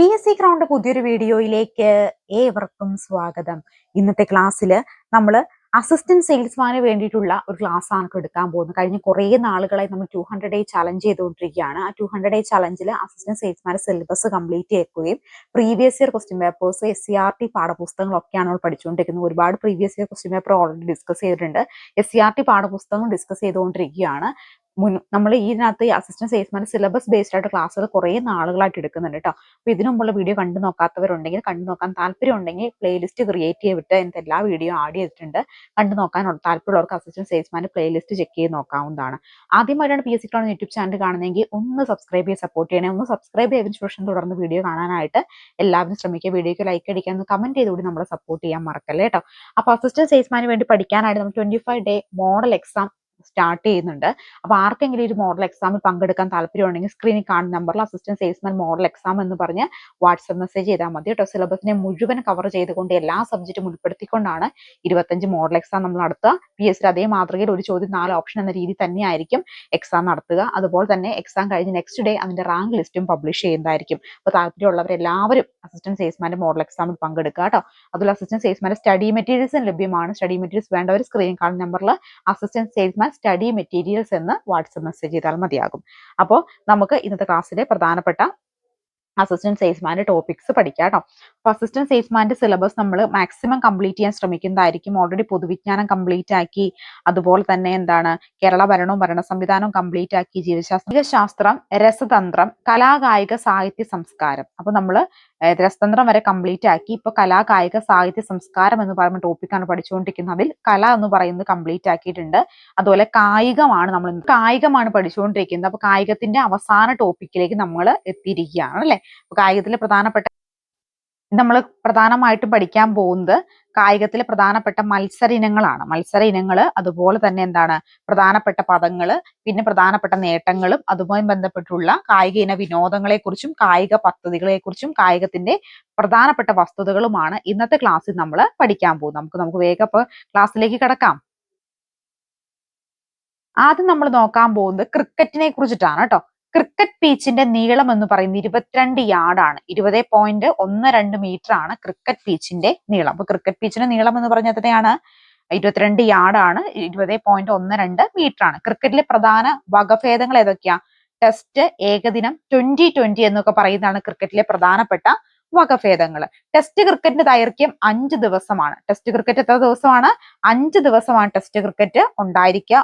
P S C ground പുതിയൊരു വീഡിയോയിലേക്ക് ഏവർക്കും സ്വാഗതം. ഇന്നത്തെ ക്ലാസ്സിൽ നമ്മൾ അസിസ്റ്റന്റ് സെയിൽസ്മാന് വേണ്ടിയിട്ടുള്ള ഒരു ക്ലാസ് ആണ് എടുക്കാൻ പോകുന്നത്. കഴിഞ്ഞ കുറേ നാളുകളായി നമ്മൾ ടു ഹൺഡ്രഡ് ഡേ ചലഞ്ച് ചെയ്തുകൊണ്ടിരിക്കുകയാണ്. ആ ടു ഹൺഡ്രഡ് ഡേ ചലഞ്ചിൽ അസിസ്റ്റന്റ് സെയിൽസ്മാന്റെ സിലബസ് കംപ്ലീറ്റ് ചെയ്യുകയും previous year question papers S C R T പാഠപുസ്തകങ്ങളൊക്കെയാണ് നമ്മൾ പഠിച്ചുകൊണ്ടിരിക്കുന്നത്. ഒരുപാട് previous year question paper already discuss ചെയ്തിട്ടുണ്ട്. എസ് സി ആർ ടി പാഠപുസ്തകം ഡിസ്കസ് ചെയ്തുകൊണ്ടിരിക്കുകയാണ്. മുൻ നമ്മൾ ഇതിനകത്ത് അസിസ്റ്റന്റ് സെയിൽസ്മാൻ സിലബസ് ബേസ്ഡ് ആയിട്ട് ക്ലാസ്സുകൾ കുറേ നാളുകളായിട്ട് എടുക്കുന്നുണ്ട് കേട്ടോ അപ്പോൾ ഇതിനു മുമ്പുള്ള വീഡിയോ കണ്ടു നോക്കാത്തവരുണ്ടെങ്കിൽ കണ്ടു നോക്കാൻ താല്പര്യം ഉണ്ടെങ്കിൽ പ്ലേലിസ്റ്റ് ക്രിയേറ്റ് ചെയ്തിട്ട് എന്ത് എല്ലാ വീഡിയോ ആഡ് ചെയ്തിട്ടുണ്ട്. കണ്ടു നോക്കാൻ താല്പര്യമുള്ളവർക്ക് അസിസ്റ്റന്റ് സെയിൽസ്മാന്റെ പ്ലേലിസ്റ്റ് ചെക്ക് ചെയ്ത് നോക്കാവുന്നതാണ്. ആദ്യമായിട്ടാണ് P S C YouTube channel കാണുന്നതെങ്കിൽ ഒന്ന് സബ്സ്ക്രൈബ് ചെയ്ത് സപ്പോർട്ട് ചെയ്യണേ. ഒന്ന് സബ്സ്ക്രൈബ് ചെയ്തതിനു ശേഷം തുടർന്ന് വീഡിയോ കാണാനായിട്ട് എല്ലാവരും ശ്രമിക്കുക. വീഡിയോക്ക് ലൈക്ക് അടിക്കാൻ കമന്റ് ചെയ്തുകൂടി നമ്മളെ സപ്പോർട്ട് ചെയ്യാൻ മറക്കല്ലേ കേട്ടോ അപ്പോൾ അസിസ്റ്റന്റ് സെയിൽസ്മാന് വേണ്ടി പഠിക്കാനായിട്ട് നമ്മൾ twenty five day model exam start ചെയ്യുന്നുണ്ട്. അപ്പോൾ ആർക്കെങ്കിലും ഒരു മോഡൽ എക്സാമിൽ പങ്കെടുക്കാൻ താല്പര്യമുണ്ടെങ്കിൽ സ്ക്രീനിൽ കാണുന്ന നമ്പറിൽ അസിസ്റ്റന്റ് സെയിൽസ്മാൻ മോഡൽ എക്സാം എന്ന് പറഞ്ഞ് വാട്സപ്പ് മെസ്സേജ് ചെയ്താൽ മതി കേട്ടോ. സിലബസിനെ മുഴുവൻ കവർ ചെയ്തുകൊണ്ട് എല്ലാ സബ്ജക്റ്റും ഉൾപ്പെടുത്തിക്കൊണ്ടാണ് ഇരുപത്തഞ്ച് മോഡൽ എക്സാം നമ്മൾ നടത്തുക. പി എസ് അതേ മാതൃകയിൽ ഒരു ചോദ്യം നാല് ഓപ്ഷൻ എന്ന രീതി തന്നെയായിരിക്കും എക്സാം നടത്തുക. അതുപോലെ തന്നെ എക്സാം കഴിഞ്ഞ് നെക്സ്റ്റ് ഡേ അതിന്റെ റാങ്ക് ലിസ്റ്റും പബ്ലിഷ് ചെയ്യുന്നതായിരിക്കും. അപ്പോൾ താല്പര്യമുള്ളവരെല്ലാവരും അസിസ്റ്റന്റ് സെയിൽസ്മാന്റെ മോഡൽ എക്സാമിൽ പങ്കെടുക്കുക കേട്ടോ. അതുപോലെ അസിസ്റ്റന്റ് സെയിൽസ്മാന്റെ സ്റ്റഡി മെറ്റീരിയൽസും ലഭ്യമാണ്. സ്റ്റഡി മെറ്റീരിയൽസ് വേണ്ടവർ സ്ക്രീൻ കാണുന്ന നമ്പറിൽ അസിസ്റ്റന്റ് സെയിൽസ്മാൻ സ്റ്റഡി മെറ്റീരിയൽസ് എന്ന് വാട്സപ്പ് മെസ്സേജ് ചെയ്താൽ മതിയാകും. അപ്പോൾ നമുക്ക് ഇന്നത്തെ ക്ലാസ്സിലെ പ്രധാനപ്പെട്ട അസിസ്റ്റന്റ് സെയിൽസ്മാന്റെ ടോപ്പിക്സ് പഠിക്കാം കേട്ടോ അപ്പോൾ അസിസ്റ്റന്റ് സെയിൽസ്മാന്റെ സിലബസ് നമ്മൾ മാക്സിമം കംപ്ലീറ്റ് ചെയ്യാൻ ശ്രമിക്കുന്നതായിരിക്കും. ഓൾറെഡി പൊതുവിജ്ഞാനം കംപ്ലീറ്റ് ആക്കി. അതുപോലെ തന്നെ എന്താണ്? കേരള ഭരണവും ഭരണ സംവിധാനവും കംപ്ലീറ്റ് ആക്കി. ജീവശാസ്ത്ര ശാസ്ത്രം രസതന്ത്രം കലാകായിക സാഹിത്യ സംസ്കാരം. അപ്പോൾ നമ്മൾ രസതന്ത്രം വരെ കംപ്ലീറ്റ് ആക്കി. ഇപ്പൊ കലാകായിക സാഹിത്യ സംസ്കാരം എന്ന് പറയുന്ന ടോപ്പിക്കാണ് പഠിച്ചുകൊണ്ടിരിക്കുന്നത്. അതിൽ കല എന്ന് പറയുന്നത് കംപ്ലീറ്റ് ആക്കിയിട്ടുണ്ട്. അതുപോലെ കായികമാണ് നമ്മൾ കായികമാണ് പഠിച്ചുകൊണ്ടിരിക്കുന്നത്. അപ്പൊ കായികത്തിന്റെ അവസാന ടോപ്പിക്കിലേക്ക് നമ്മൾ എത്തിയിരിക്കുകയാണ് അല്ലെ? കായികത്തിലെ പ്രധാനപ്പെട്ട നമ്മൾ പ്രധാനമായിട്ടും പഠിക്കാൻ പോകുന്നത് കായികത്തിലെ പ്രധാനപ്പെട്ട മത്സര ഇനങ്ങളാണ്. മത്സര ഇനങ്ങൾ അതുപോലെ തന്നെ എന്താണ്? പ്രധാനപ്പെട്ട പദങ്ങൾ പിന്നെ പ്രധാനപ്പെട്ട നേട്ടങ്ങളും അതുമായി ബന്ധപ്പെട്ടുള്ള കായിക ഇന വിനോദങ്ങളെക്കുറിച്ചും കായിക പദ്ധതികളെക്കുറിച്ചും കായികത്തിന്റെ പ്രധാനപ്പെട്ട വസ്തുതകളുമാണ് ഇന്നത്തെ ക്ലാസ്സിൽ നമ്മൾ പഠിക്കാൻ പോകും നമുക്ക് നമുക്ക് വേഗം ക്ലാസ്സിലേക്ക് കിടക്കാം. ആദ്യം നമ്മൾ നോക്കാൻ പോകുന്നത് ക്രിക്കറ്റിനെ കുറിച്ചിട്ടാണ് കേട്ടോ. ക്രിക്കറ്റ് പീച്ചിന്റെ നീളം എന്ന് പറയുന്നത് ഇരുപത്തിരണ്ട് യാർഡാണ്. ഇരുപത് പോയിന്റ് ഒന്ന് രണ്ട് മീറ്റർ ആണ് ക്രിക്കറ്റ് പീച്ചിന്റെ നീളം. അപ്പൊ ക്രിക്കറ്റ് പീച്ചിന്റെ നീളം എന്ന് പറഞ്ഞാൽ തന്നെയാണ് ഇരുപത്തിരണ്ട് യാർഡാണ്. ഇരുപത് പോയിന്റ് ഒന്ന് രണ്ട് മീറ്റർ ആണ്. ക്രിക്കറ്റിലെ പ്രധാന വകഭേദങ്ങൾ ഏതൊക്കെയാ? ടെസ്റ്റ് ഏകദിനം ട്വന്റി ട്വന്റി എന്നൊക്കെ പറയുന്നതാണ് ക്രിക്കറ്റിലെ പ്രധാനപ്പെട്ട വകഭേദങ്ങൾ. ടെസ്റ്റ് ക്രിക്കറ്റിന്റെ ദൈർഘ്യം അഞ്ച് ദിവസമാണ്. ടെസ്റ്റ് ക്രിക്കറ്റ് എത്ര ദിവസമാണ്? അഞ്ച് ദിവസമാണ് ടെസ്റ്റ് ക്രിക്കറ്റ് ഉണ്ടായിരിക്കുക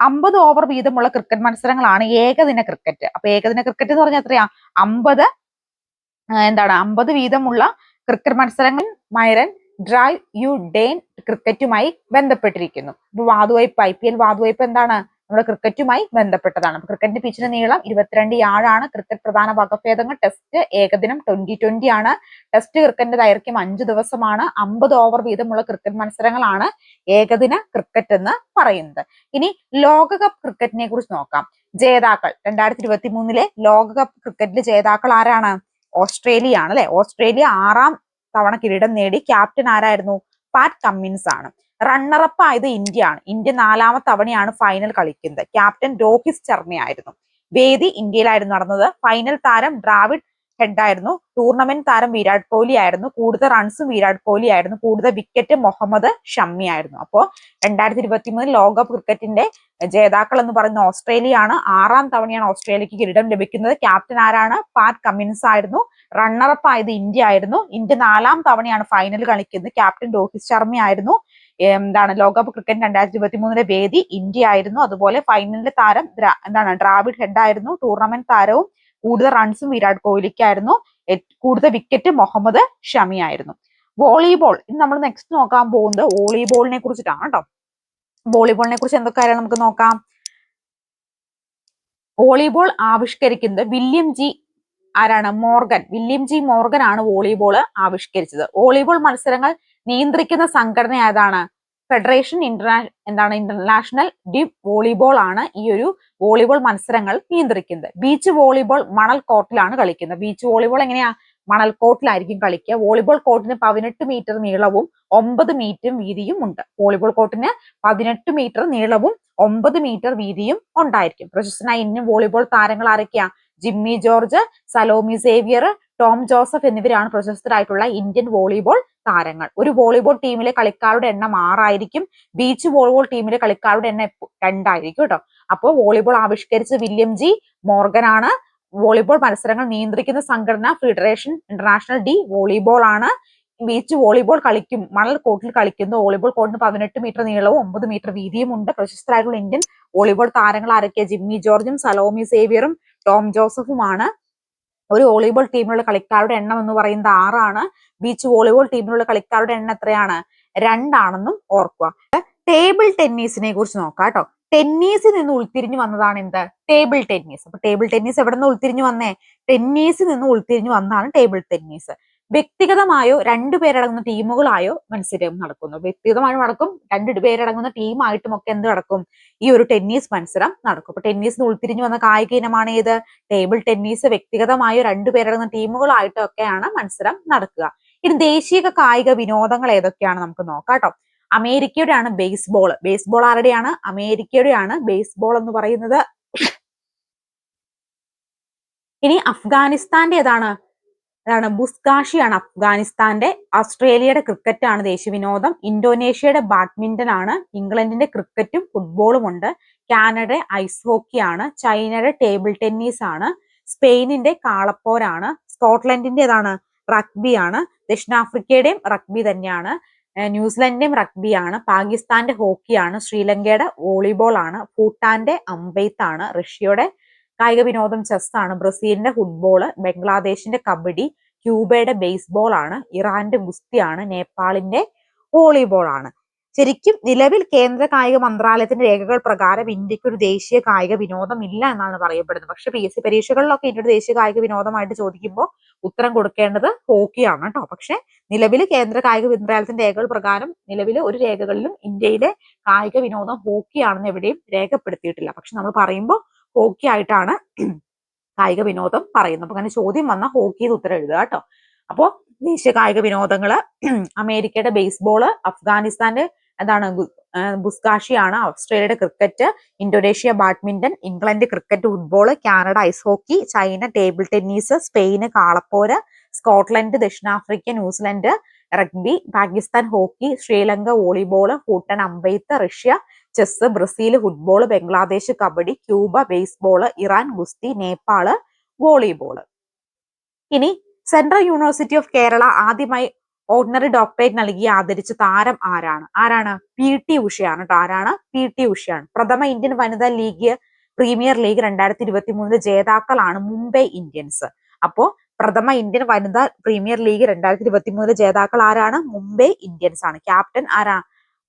അമ്പത് ഓവർ വീതമുള്ള ക്രിക്കറ്റ് മത്സരങ്ങളാണ് ഏകദിന ക്രിക്കറ്റ് അപ്പൊ ഏകദിന ക്രിക്കറ്റ് എന്ന് പറഞ്ഞാൽ എത്രയാ? അമ്പത് എന്താണ്? അമ്പത് വീതമുള്ള ക്രിക്കറ്റ് മത്സരങ്ങൾ മൈറൻ ഡ്രൈവ് യു ഡെയിൻ ക്രിക്കറ്റുമായി ബന്ധപ്പെട്ടിരിക്കുന്നു. വാതുവയ്പ് ഐ പി എൽ വാതുവയ്പ് എന്താണ്? നമ്മുടെ ക്രിക്കറ്റുമായി ബന്ധപ്പെട്ടതാണ്. ക്രിക്കറ്റിന്റെ പിച്ചിന് നീളം ഇരുപത്തിരണ്ട് യാഴാണ് ക്രിക്കറ്റ് പ്രധാന വകഭേദങ്ങൾ ടെസ്റ്റ് ഏകദിനം ട്വന്റി ട്വന്റി ആണ്. ടെസ്റ്റ് ക്രിക്കറ്റിന്റെ ദൈർഘ്യം അഞ്ച് ദിവസമാണ്. അമ്പത് ഓവർ വീതമുള്ള ക്രിക്കറ്റ് മത്സരങ്ങളാണ് ഏകദിന ക്രിക്കറ്റ് എന്ന് പറയുന്നത്. ഇനി ലോകകപ്പ് ക്രിക്കറ്റിനെ കുറിച്ച് നോക്കാം. ജേതാക്കൾ രണ്ടായിരത്തി ഇരുപത്തി മൂന്നിലെ ലോകകപ്പ് ക്രിക്കറ്റിലെ ജേതാക്കൾ ആരാണ്? ഓസ്ട്രേലിയ ആണ് അല്ലെ? ഓസ്ട്രേലിയ ആറാം തവണ കിരീടം നേടി. ക്യാപ്റ്റൻ ആരായിരുന്നു? പാറ്റ് കമ്മിൻസ് ആണ്. റണ്ണറപ്പ് ആയത് ഇന്ത്യ ആണ് ഇന്ത്യ നാലാമത്തെ തവണയാണ് ഫൈനൽ കളിക്കുന്നത്. ക്യാപ്റ്റൻ രോഹിത് ശർമ്മയായിരുന്നു. വേദി ഇന്ത്യയിലായിരുന്നു നടന്നത്. ഫൈനൽ താരം ഡ്രാവിഡ് ഹെഡായിരുന്നു. ടൂർണമെന്റ് താരം വിരാട് കോഹ്ലി ആയിരുന്നു. കൂടുതൽ റൺസും വിരാട് കോഹ്ലി ആയിരുന്നു. കൂടുതൽ വിക്കറ്റ് മുഹമ്മദ് ഷമ്മി ആയിരുന്നു. അപ്പോൾ രണ്ടായിരത്തി ഇരുപത്തി മൂന്നിൽ ലോകകപ്പ് ക്രിക്കറ്റിന്റെ ജേതാക്കൾ എന്ന് പറയുന്ന ഓസ്ട്രേലിയ ആണ് ആറാം തവണയാണ് ഓസ്ട്രേലിയക്ക് കിരീടം ലഭിക്കുന്നത്. ക്യാപ്റ്റൻ ആരാണ്? പാറ്റ് കമ്മിൻസ് ആയിരുന്നു. റണ്ണറപ്പ് ആയത് ഇന്ത്യ ആയിരുന്നു. ഇന്ത്യ നാലാം തവണയാണ് ഫൈനൽ കളിക്കുന്നത്. ക്യാപ്റ്റൻ രോഹിത് ശർമ്മ ആയിരുന്നു. എന്താണ് ലോകകപ്പ് ക്രിക്കറ്റ് രണ്ടായിരത്തി ഇരുപത്തി മൂന്നിലെ വേദി ഇന്ത്യ ആയിരുന്നു അതുപോലെ ഫൈനലിലെ താരം എന്താണ് ഡ്രാവിഡ് ഹെഡ് ആയിരുന്നു. ടൂർണമെന്റ് താരവും കൂടുതൽ റൺസും വിരാട് കോഹ്ലിക്കായിരുന്നു. കൂടുതൽ വിക്കറ്റ് മുഹമ്മദ് ഷമി ആയിരുന്നു. വോളിബോൾ ഇന്ന് നമ്മൾ നെക്സ്റ്റ് നോക്കാൻ പോകുന്നത് വോളിബോളിനെ കുറിച്ചിട്ടാണ് കേട്ടോ. വോളിബോളിനെ കുറിച്ച് എന്തൊക്കെ നമുക്ക് നോക്കാം? വോളിബോൾ ആവിഷ്കരിക്കുന്നത് വില്യം ജി ആരാണ്? മോർഗൻ. വില്യം ജി മോർഗൻ ആണ് വോളിബോൾ ആവിഷ്കരിച്ചത്. വോളിബോൾ മത്സരങ്ങൾ നിയന്ത്രിക്കുന്ന സംഘടന ഏതാണ്? ഫെഡറേഷൻ ഇന്റർനാ എന്താണ്? ഇന്റർനാഷണൽ ഡിപ് വോളിബോൾ ആണ് ഈ ഒരു വോളിബോൾ മത്സരങ്ങൾ നിയന്ത്രിക്കുന്നത്. ബീച്ച് വോളിബോൾ മണൽ കോർട്ടിലാണ് കളിക്കുന്നത്. ബീച്ച് വോളിബോൾ എങ്ങനെയാ? മണൽ കോർട്ടിലായിരിക്കും കളിക്കുക. വോളിബോൾ കോർട്ടിന് പതിനെട്ട് മീറ്റർ നീളവും ഒമ്പത് മീറ്റർ വീതിയും ഉണ്ട്. വോളിബോൾ കോർട്ടിന് പതിനെട്ട് മീറ്റർ നീളവും ഒമ്പത് മീറ്റർ വീതിയും ഉണ്ടായിരിക്കും. പ്രശസ്തനായ ഇന്ത്യൻ വോളിബോൾ താരങ്ങൾ ആരൊക്കെയാ? ജിമ്മി ജോർജ് സലോമി സേവിയർ ടോം ജോസഫ് എന്നിവരാണ് പ്രശസ്തരായിട്ടുള്ള ഇന്ത്യൻ വോളിബോൾ താരങ്ങൾ. ഒരു വോളിബോൾ ടീമിലെ കളിക്കാരുടെ എണ്ണം ആറായിരിക്കും. ബീച്ച് വോളിബോൾ ടീമിലെ കളിക്കാരുടെ എണ്ണം രണ്ടായിരിക്കും കേട്ടോ. അപ്പോൾ വോളിബോൾ ആവിഷ്കരിച്ച വില്യം ജി മോർഗൻ ആണ്. വോളിബോൾ മത്സരങ്ങൾ നിയന്ത്രിക്കുന്ന സംഘടന ഫെഡറേഷൻ ഇന്റർനാഷണൽ ഡി വോളിബോൾ ആണ്. ബീച്ച് വോളിബോൾ കളിക്കും മണൽ കോട്ടിൽ കളിക്കുന്നു വോളിബോൾ കോട്ടിന് പതിനെട്ട് മീറ്റർ നീളവും ഒമ്പത് മീറ്റർ വീതിയും ഉണ്ട്. പ്രശസ്തരായിട്ടുള്ള ഇന്ത്യൻ വോളിബോൾ താരങ്ങൾ ആരൊക്കെ ജിമ്മി ജോർജും സലോമി സേവിയറും ടോം ജോസഫുമാണ്. ഒരു വോളിബോൾ ടീമിലുള്ള കളിക്കാരുടെ എണ്ണം എന്ന് പറയുന്നത് ആറാണ്. ബീച്ച് വോളിബോൾ ടീമിലുള്ള കളിക്കാരുടെ എണ്ണം എത്രയാണ്? രണ്ടാണെന്നും ഓർക്കുക. ടേബിൾ ടെന്നീസിനെ കുറിച്ച് നോക്കാം കേട്ടോ. ടെന്നീസിൽ നിന്ന് ഉൾത്തിരിഞ്ഞു വന്നതാണ് എന്ത്? ടേബിൾ ടെന്നീസ് അപ്പൊ ടേബിൾ ടെന്നീസ് എവിടെ നിന്ന് ഉൾത്തിരിഞ്ഞു വന്നേ? ടെന്നീസിൽ നിന്ന് ഉൾത്തിരിഞ്ഞു വന്നതാണ് ടേബിൾ ടെന്നീസ് വ്യക്തിഗതമായോ രണ്ടു പേരടങ്ങുന്ന ടീമുകളായോ മത്സരം നടക്കുന്നു. വ്യക്തിഗതമായും നടക്കും രണ്ട് പേരടങ്ങുന്ന ടീമായിട്ടും ഒക്കെ എന്ത് നടക്കും? ഈ ഒരു ടെന്നീസ് മത്സരം നടക്കും. അപ്പൊ ടെന്നീസിന് ഉൾത്തിരിഞ്ഞു വന്ന കായിക ഇനമാണ് ഏത്? ടേബിൾ ടെന്നീസ് വ്യക്തിഗതമായോ രണ്ടു പേരടങ്ങുന്ന ടീമുകളായിട്ടോ ഒക്കെയാണ് മത്സരം നടക്കുക. ഇനി ദേശീയ കായിക വിനോദങ്ങൾ ഏതൊക്കെയാണ് നമുക്ക് നോക്കാം കേട്ടോ. അമേരിക്കയുടെയാണ് ബേസ്ബോൾ ബേസ്ബോൾ ആരുടെയാണ്? അമേരിക്കയുടെയാണ് ബേസ്ബോൾ എന്ന് പറയുന്നത്. ഇനി അഫ്ഗാനിസ്ഥാന്റെ ഏതാണ് അതാണ് ബുസ്കാഷിയാണ് അഫ്ഗാനിസ്ഥാന്റെ ഓസ്ട്രേലിയയുടെ ക്രിക്കറ്റ് ആണ് ദേശീയ വിനോദം ഇന്തോനേഷ്യയുടെ ബാഡ്മിന്റൺ ആണ് ഇംഗ്ലണ്ടിന്റെ ക്രിക്കറ്റും ഫുട്ബോളും ഉണ്ട് കാനഡയുടെ ഐസ് ഹോക്കിയാണ് ചൈനയുടെ ടേബിൾ ടെന്നീസ് ആണ് സ്പെയിനിന്റെ കാളപ്പോരാണ് സ്കോട്ട്ലൻഡിന്റെ റഗ്ബിയാണ് ദക്ഷിണാഫ്രിക്കയുടെയും റഗ്ബി തന്നെയാണ് ന്യൂസിലൻഡിന്റെയും റഗ്ബി ആണ് പാകിസ്ഥാന്റെ ഹോക്കിയാണ് ശ്രീലങ്കയുടെ വോളിബോൾ ആണ് ഭൂട്ടാന്റെ അമ്പെയ്ത്താണ് റഷ്യയുടെ കായിക വിനോദം ചെസ് ആണ്. ബ്രസീലിന്റെ ഫുട്ബോൾ ബംഗ്ലാദേശിന്റെ കബഡി ക്യൂബയുടെ ബേസ്ബോൾ ആണ്. ഇറാന്റെ ഗുസ്തിയാണ് നേപ്പാളിന്റെ വോളിബോൾ ആണ്. ശരിക്കും നിലവിൽ കേന്ദ്ര കായിക മന്ത്രാലയത്തിന്റെ രേഖകൾ പ്രകാരം ഇന്ത്യയ്ക്ക് ഒരു ദേശീയ കായിക വിനോദം ഇല്ല എന്നാണ് പറയപ്പെടുന്നത്. പക്ഷെ പി എസ് സി പരീക്ഷകളിലൊക്കെ ഇന്ത്യയുടെ ദേശീയ കായിക വിനോദമായിട്ട് ചോദിക്കുമ്പോൾ ഉത്തരം കൊടുക്കേണ്ടത് ഹോക്കിയാണ് കേട്ടോ പക്ഷെ നിലവിൽ കേന്ദ്ര കായിക മന്ത്രാലയത്തിന്റെ രേഖകൾ പ്രകാരം നിലവിൽ ഒരു രേഖകളിലും ഇന്ത്യയിലെ കായിക വിനോദം ഹോക്കിയാണെന്ന് എവിടെയും രേഖപ്പെടുത്തിയിട്ടില്ല. പക്ഷെ നമ്മൾ പറയുമ്പോൾ ഹോക്കി ആയിട്ടാണ് കായിക വിനോദം പറയുന്നത്. അപ്പൊ അങ്ങനെ ചോദ്യം വന്ന ഹോക്കി ഉത്തരം എഴുതുക കേട്ടോ. അപ്പോ ദേശീയ കായിക വിനോദങ്ങൾ അമേരിക്കയുടെ ബേസ്ബോൾ അഫ്ഗാനിസ്ഥാന്റെ എന്താണ് ബുസ്കാഷിയാണ് ഓസ്ട്രേലിയയുടെ cricket Indonesia badminton England cricket football Canada ice hockey China table tennis Spain കാളപ്പോര് സ്കോട്ട്ലൻഡ് ദക്ഷിണാഫ്രിക്ക New Zealand rugby Pakistan hockey Sri Lanka volleyball കൂട്ടൻ അമ്പെയ്ത്ത് Russia chess Brazil football Bangladesh kabaddi Cuba baseball Iran ഗുസ്തി Nepal volleyball ഇനി central university of Kerala ആദ്യമായി ordinary doctorate നൽകി ആദരിച്ച താരം ആരാണ്? ആരാണ്? P T ഉഷയാണ് കേട്ടോ. ആരാണ്? പി ടി ഉഷയാണ്. പ്രഥമ ഇന്ത്യൻ വനിതാ ലീഗ് പ്രീമിയർ ലീഗ് രണ്ടായിരത്തി ഇരുപത്തി മൂന്നിലെ ജേതാക്കളാണ് മുംബൈ ഇന്ത്യൻസ്. അപ്പോ പ്രഥമ ഇന്ത്യൻ വനിതാ പ്രീമിയർ ലീഗ് രണ്ടായിരത്തി ഇരുപത്തി മൂന്നിലെ ജേതാക്കൾ ആരാണ്? മുംബൈ ഇന്ത്യൻസ് ആണ്. ക്യാപ്റ്റൻ ആരാ?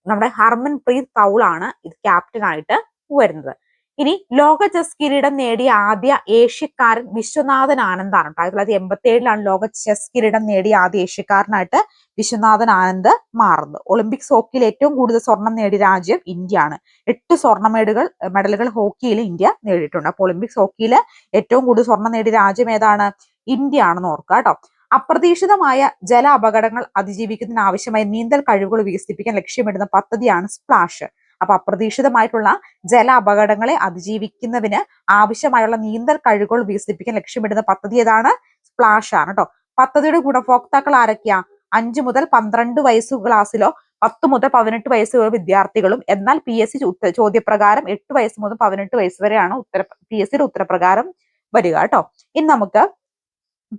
നമ്മുടെ ഹർമൻ പ്രീത് കൗൾ ആണ് ഇത് ക്യാപ്റ്റൻ ആയിട്ട് വരുന്നത്. ഇനി ലോക ചെസ് കിരീടം നേടിയ ആദ്യ ഏഷ്യക്കാരൻ വിശ്വനാഥൻ ആനന്ദാണ് ആയിരത്തി തൊള്ളായിരത്തി എൺപത്തി ഏഴിലാണ് ലോക ചെസ് കിരീടം നേടിയ ആദ്യ ഏഷ്യക്കാരനായിട്ട് വിശ്വനാഥൻ ആനന്ദ് മാറുന്നത്. ഒളിമ്പിക്സ് ഹോക്കിയിൽ ഏറ്റവും കൂടുതൽ സ്വർണം നേടിയ രാജ്യം ഇന്ത്യ ആണ്. എട്ട് സ്വർണ മെഡലുകൾ മെഡലുകൾ ഹോക്കിയിൽ ഇന്ത്യ നേടിയിട്ടുണ്ട്. അപ്പോൾ ഒളിമ്പിക്സ് ഹോക്കിയിൽ ഏറ്റവും കൂടുതൽ സ്വർണം നേടിയ രാജ്യം ഏതാണ്? ഇന്ത്യ ആണെന്ന് ഓർക്കുക കേട്ടോ അപ്രതീക്ഷിതമായ ജല അപകടങ്ങൾ അതിജീവിക്കുന്നതിന് ആവശ്യമായ നീന്തൽ കഴിവുകൾ വികസിപ്പിക്കാൻ ലക്ഷ്യമിടുന്ന പദ്ധതിയാണ് സ്പ്ലാഷ്. അപ്പൊ അപ്രതീക്ഷിതമായിട്ടുള്ള ജല അപകടങ്ങളെ അതിജീവിക്കുന്നതിന് ആവശ്യമായുള്ള നീന്തൽ കഴിവുകൾ വികസിപ്പിക്കാൻ ലക്ഷ്യമിടുന്ന പദ്ധതി ഏതാണ്? സ്പ്ലാഷ് ആണ് കേട്ടോ പദ്ധതിയുടെ ഗുണഭോക്താക്കൾ ആരൊക്കെയാ? അഞ്ചു മുതൽ പന്ത്രണ്ട് വയസ്സ് ക്ലാസ്സിലോ പത്ത് മുതൽ പതിനെട്ട് വയസ്സ് വരെ വിദ്യാർത്ഥികളും എന്നാൽ പി എസ് സി ചോദ്യപ്രകാരം എട്ട് വയസ്സ് മുതൽ പതിനെട്ട് വയസ്സ് വരെയാണ് ഉത്തര പി എസ് സിയുടെ ഉത്തരപ്രകാരം വരിക കേട്ടോ ഇനി നമുക്ക്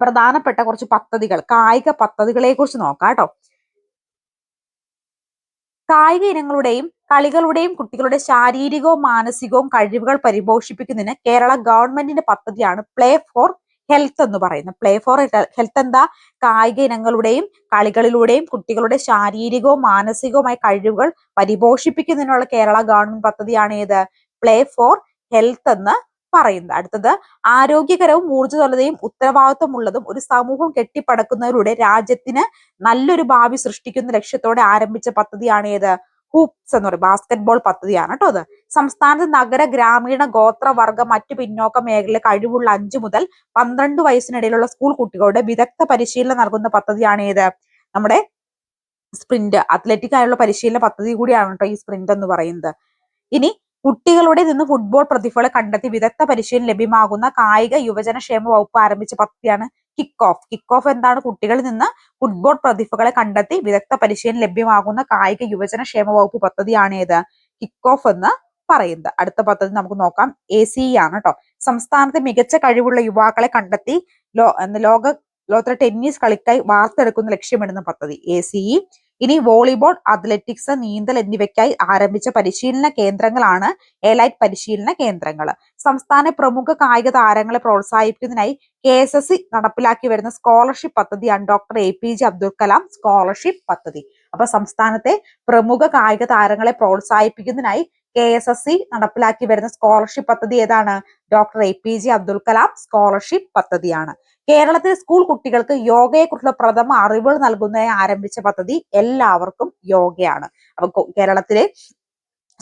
പ്രധാനപ്പെട്ട കുറച്ച് പദ്ധതികൾ കായിക പദ്ധതികളെ കുറിച്ച് നോക്കാം കേട്ടോ. കായിക ഇനങ്ങളുടെയും കളികളുടെയും കുട്ടികളുടെ ശാരീരികവും മാനസികവും കഴിവുകൾ പരിപോഷിപ്പിക്കുന്നതിന് കേരള ഗവൺമെന്റിന്റെ പദ്ധതിയാണ് പ്ലേ ഫോർ ഹെൽത്ത് എന്ന് പറയുന്നത്. പ്ലേ ഫോർ ഹെൽത്ത് എന്താ? കായിക ഇനങ്ങളുടെയും കളികളിലൂടെയും കുട്ടികളുടെ ശാരീരികവും മാനസികവുമായ കഴിവുകൾ പരിപോഷിപ്പിക്കുന്നതിനുള്ള കേരള ഗവൺമെന്റ് പദ്ധതിയാണ് ഏത്? പ്ലേ ഫോർ ഹെൽത്ത് എന്ന് പറയുന്നത്. അടുത്തത് ആരോഗ്യകരവും ഊർജസ്വലതയും ഉത്തരവാദിത്വമുള്ളതും ഒരു സമൂഹം കെട്ടിപ്പടക്കുന്നതിലൂടെ രാജ്യത്തിന് നല്ലൊരു ഭാവി സൃഷ്ടിക്കുന്ന ലക്ഷ്യത്തോടെ ആരംഭിച്ച പദ്ധതിയാണ് ഏത്? ഹൂപ്സ് എന്ന് പറയും. ബാസ്കറ്റ്ബോൾ പദ്ധതിയാണ് കേട്ടോ അത്. സംസ്ഥാനത്ത് നഗര ഗ്രാമീണ ഗോത്രവർഗ മറ്റ് പിന്നോക്ക മേഖലയിലെ കഴിവുള്ള അഞ്ചു മുതൽ പന്ത്രണ്ട് വയസ്സിനിടയിലുള്ള സ്കൂൾ കുട്ടികളുടെ വിദഗ്ധ പരിശീലനം നൽകുന്ന പദ്ധതിയാണ് ഏത്? നമ്മുടെ സ്പ്രിന്റ് അത്ലറ്റിക് ആയുള്ള പരിശീലന പദ്ധതി കൂടിയാണ് കേട്ടോ ഈ സ്പ്രിന്റ് എന്ന് പറയുന്നത്. ഇനി കുട്ടികളുടെ നിന്ന് ഫുട്ബോൾ പ്രതിഭകളെ കണ്ടെത്തി വിദഗ്ധ പരിശീലനം ലഭ്യമാകുന്ന കായിക യുവജനക്ഷേമ വകുപ്പ് ആരംഭിച്ച പദ്ധതിയാണ് കിക്ക് ഓഫ് കിക്ക് ഓഫ് എന്താണ്? കുട്ടികളിൽ നിന്ന് ഫുട്ബോൾ പ്രതിഭകളെ കണ്ടെത്തി വിദഗ്ധ പരിശീലനം ലഭ്യമാകുന്ന കായിക യുവജന ക്ഷേമ വകുപ്പ് പദ്ധതിയാണ് ഏത് കിക്ക് ഓഫ് എന്ന് പറയുന്നത്. അടുത്ത പദ്ധതി നമുക്ക് നോക്കാം. എ സി ആണ് കേട്ടോ സംസ്ഥാനത്തെ മികച്ച കഴിവുള്ള യുവാക്കളെ കണ്ടെത്തി ലോ ലോക ലോകത്തെ ടെന്നീസ് കളിക്കായി വാർത്തെടുക്കുന്ന ലക്ഷ്യമിടുന്ന പദ്ധതി. എ സി ഇനി വോളിബോൾ അത്ലറ്റിക്സ് നീന്തൽ എന്നിവയ്ക്കായി ആരംഭിച്ച പരിശീലന കേന്ദ്രങ്ങളാണ് എലൈറ്റ് പരിശീലന കേന്ദ്രങ്ങൾ സംസ്ഥാന പ്രമുഖ കായിക താരങ്ങളെ പ്രോത്സാഹിപ്പിക്കുന്നതിനായി കെ എസ് എസ് സി നടപ്പിലാക്കി വരുന്ന സ്കോളർഷിപ്പ് പദ്ധതിയാണ് doctor A P J Abdul Kalam scholarship പദ്ധതി. അപ്പൊ സംസ്ഥാനത്തെ പ്രമുഖ കായിക താരങ്ങളെ പ്രോത്സാഹിപ്പിക്കുന്നതിനായി കെ എസ് എസ് സി നടപ്പിലാക്കി വരുന്ന സ്കോളർഷിപ്പ് പദ്ധതി ഏതാണ്? Doctor A P J Abdul Kalam scholarship പദ്ധതിയാണ്. കേരളത്തിലെ സ്കൂൾ കുട്ടികൾക്ക് യോഗയെക്കുറിച്ചുള്ള പ്രഥമ അറിവുകൾ നൽകുന്നതിന് ആരംഭിച്ച പദ്ധതി എല്ലാവർക്കും യോഗയാണ്. അപ്പൊ കേരളത്തിലെ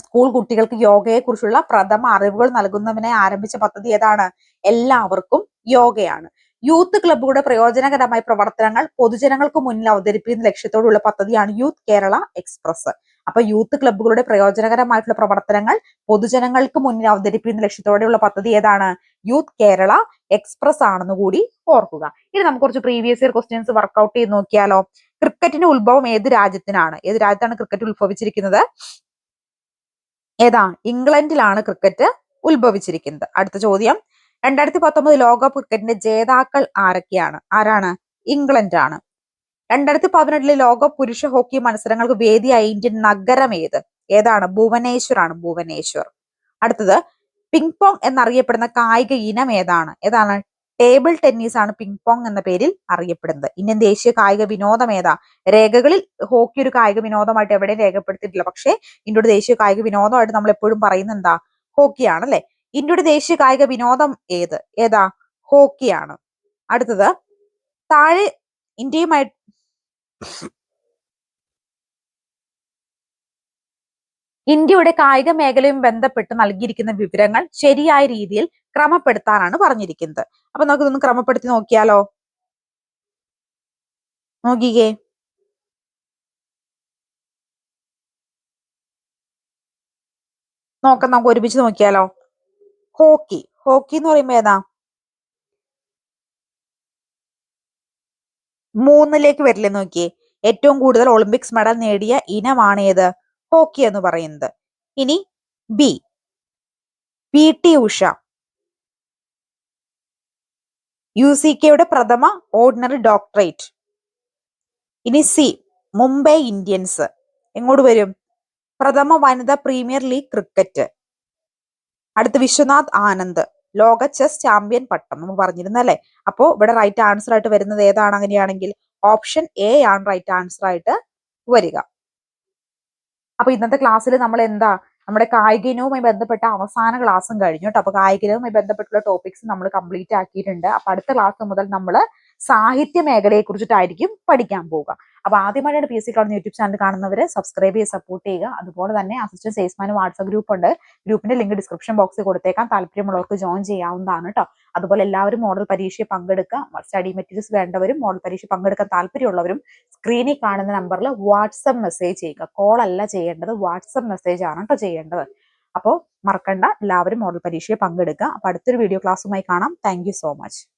സ്കൂൾ കുട്ടികൾക്ക് യോഗയെക്കുറിച്ചുള്ള പ്രഥമ അറിവുകൾ നൽകുന്നതിനെ ആരംഭിച്ച പദ്ധതി ഏതാണ്? എല്ലാവർക്കും യോഗയാണ്. യൂത്ത് ക്ലബ്ബുകളുടെ പ്രയോജനകരമായ പ്രവർത്തനങ്ങൾ പൊതുജനങ്ങൾക്ക് മുന്നിൽ അവതരിപ്പിക്കുന്ന ലക്ഷ്യത്തോടുള്ള പദ്ധതിയാണ് യൂത്ത് കേരള എക്സ്പ്രസ് അപ്പൊ യൂത്ത് ക്ലബ്ബുകളുടെ പ്രയോജനകരമായിട്ടുള്ള പ്രവർത്തനങ്ങൾ പൊതുജനങ്ങൾക്ക് മുന്നിൽ അവതരിപ്പിക്കുന്ന ലക്ഷ്യത്തോടെയുള്ള പദ്ധതി ഏതാണ്? യൂത്ത് കേരള എക്സ്പ്രസ് ആണെന്ന് കൂടി ഓർക്കുക. ഇനി നമുക്ക് കുറച്ച് പ്രീവിയസ് ഇയർ ക്വസ്റ്റ്യൻസ് വർക്ക്ഔട്ട് ചെയ്ത് നോക്കിയാലോ. ക്രിക്കറ്റിന്റെ ഉത്ഭവം ഏത് രാജ്യത്തിനാണ്? ഏത് രാജ്യത്താണ് ക്രിക്കറ്റ് ഉത്ഭവിച്ചിരിക്കുന്നത്? ഏതാ? ഇംഗ്ലണ്ടിലാണ് ക്രിക്കറ്റ് ഉത്ഭവിച്ചിരിക്കുന്നത്. അടുത്ത ചോദ്യം. രണ്ടായിരത്തി പത്തൊമ്പത് ലോകകപ്പ് ക്രിക്കറ്റിന്റെ ജേതാക്കൾ ആരൊക്കെയാണ്? ആരാണ്? ഇംഗ്ലണ്ട് ആണ് രണ്ടായിരത്തി പതിനെട്ടിലെ ലോക പുരുഷ ഹോക്കി മത്സരങ്ങൾക്ക് വേദിയായ ഇന്ത്യൻ നഗരം ഏത്? ഏതാണ്? ഭുവനേശ്വർ ആണ് ഭുവനേശ്വർ. അടുത്തത് പിങ് പോങ് എന്നറിയപ്പെടുന്ന കായിക ഇനം ഏതാണ്? ഏതാണ്? ടേബിൾ ടെന്നീസ് ആണ് പിങ് പോങ് എന്ന പേരിൽ അറിയപ്പെടുന്നത്. ഇന്ത്യൻ ദേശീയ കായിക വിനോദം ഏതാ? രേഖകളിൽ ഹോക്കി ഒരു കായിക വിനോദമായിട്ട് എവിടെയും രേഖപ്പെടുത്തിയിട്ടില്ല. പക്ഷേ ഇന്ത്യയുടെ ദേശീയ കായിക വിനോദമായിട്ട് നമ്മൾ എപ്പോഴും പറയുന്ന എന്താ? ഹോക്കിയാണ് അല്ലെ? ഇന്ത്യയുടെ ദേശീയ കായിക വിനോദം ഏത്? ഏതാ? ഹോക്കിയാണ്. അടുത്തത് താഴെ ഇന്ത്യയുമായി ഇന്ത്യയുടെ കായിക മേഖലയും ബന്ധപ്പെട്ട് നൽകിയിരിക്കുന്ന വിവരങ്ങൾ ശരിയായ രീതിയിൽ ക്രമപ്പെടുത്താനാണ് പറഞ്ഞിരിക്കുന്നത്. അപ്പൊ നമുക്ക് ഇതൊന്ന് ക്രമപ്പെടുത്തി നോക്കിയാലോ? നോക്കിക്കേ. നോക്കാം നമുക്ക് ഒരുമിച്ച് നോക്കിയാലോ? ഹോക്കി. ഹോക്കി എന്ന് പറയുമ്പോ ഏതാ? മൂന്നിലേക്ക് വരില്ലേ നോക്കിയേ. ഏറ്റവും കൂടുതൽ ഒളിമ്പിക്സ് മെഡൽ നേടിയ ഇനമാണ് ഏത്? ഹോക്കി എന്ന് പറയുന്നത്. ഇനി B P T Usha. U C കെയുടെ പ്രഥമ ഓർഡിനറി ഡോക്ടറേറ്റ് ഇനി സി മുംബൈ ഇന്ത്യൻസ്. എങ്ങോട്ട് വരും? പ്രഥമ വനിതാ പ്രീമിയർ ലീഗ് ക്രിക്കറ്റ് അടുത്ത് വിശ്വനാഥ് ആനന്ദ്. ലോക ചെസ് ചാമ്പ്യൻ പട്ടം നമ്മൾ പറഞ്ഞിരുന്നല്ലേ അപ്പോ ഇവിടെ റൈറ്റ് ആൻസർ ആയിട്ട് വരുന്നത് ഏതാണ് അങ്ങനെയാണെങ്കിൽ ഓപ്ഷൻ എ ആണ് റൈറ്റ് ആൻസർ ആയിട്ട് വരിക. അപ്പൊ ഇന്നത്തെ ക്ലാസ്സിൽ നമ്മൾ എന്താ? നമ്മുടെ കായിക ഇനവുമായി ബന്ധപ്പെട്ട അവസാന ക്ലാസ്സും കഴിഞ്ഞു കേട്ടോ. അപ്പൊ കായിക ഇനവുമായി ബന്ധപ്പെട്ടുള്ള ടോപ്പിക്സ് നമ്മൾ കംപ്ലീറ്റ് ആക്കിയിട്ടുണ്ട്. അപ്പൊ അടുത്ത ക്ലാസ് മുതൽ നമ്മൾ സാഹിത്യ മേഖലയെ കുറിച്ചിട്ടായിരിക്കും പഠിക്കാൻ പോവുക. അപ്പൊ ആദ്യമായിട്ടാണ് പി എസ് സി കാണുന്ന യൂട്യൂബ് ചാനൽ കാണുന്നവര് സബ്സ്ക്രൈബ് ചെയ്ത് സപ്പോർട്ട് ചെയ്യുക. അതുപോലെ തന്നെ അസിസ്റ്റന്റ് സെയിൽസ്മാൻ വാട്സ്ആപ്പ് ഗ്രൂപ്പ് ഉണ്ട്. ഗ്രൂപ്പിന്റെ ലിങ്ക് ഡിസ്ക്രിപ്ഷൻ ബോക്സിൽ കൊടുത്തേക്കാം. താല്പര്യമുള്ളവർക്ക് ജോയിൻ ചെയ്യാവുന്നതാണ് കേട്ടോ അതുപോലെ എല്ലാവരും മോഡൽ പരീക്ഷ പങ്കെടുക്കുക. സ്റ്റഡി മെറ്റീരിയൽസ് വേണ്ടവരും മോഡൽ പരീക്ഷ പങ്കെടുക്കാൻ താല്പര്യമുള്ളവരും സ്ക്രീനിൽ കാണുന്ന നമ്പറിൽ വാട്സപ്പ് മെസ്സേജ് ചെയ്യുക. കോൾ അല്ല ചെയ്യേണ്ടത് വാട്സപ്പ് മെസ്സേജ് ആണ് കേട്ടോ ചെയ്യേണ്ടത്. അപ്പോൾ മറക്കണ്ട. എല്ലാവരും മോഡൽ പരീക്ഷയെ പങ്കെടുക്കുക. അപ്പോൾ അടുത്തൊരു വീഡിയോ ക്ലാസ്സുമായി കാണാം. Thank so much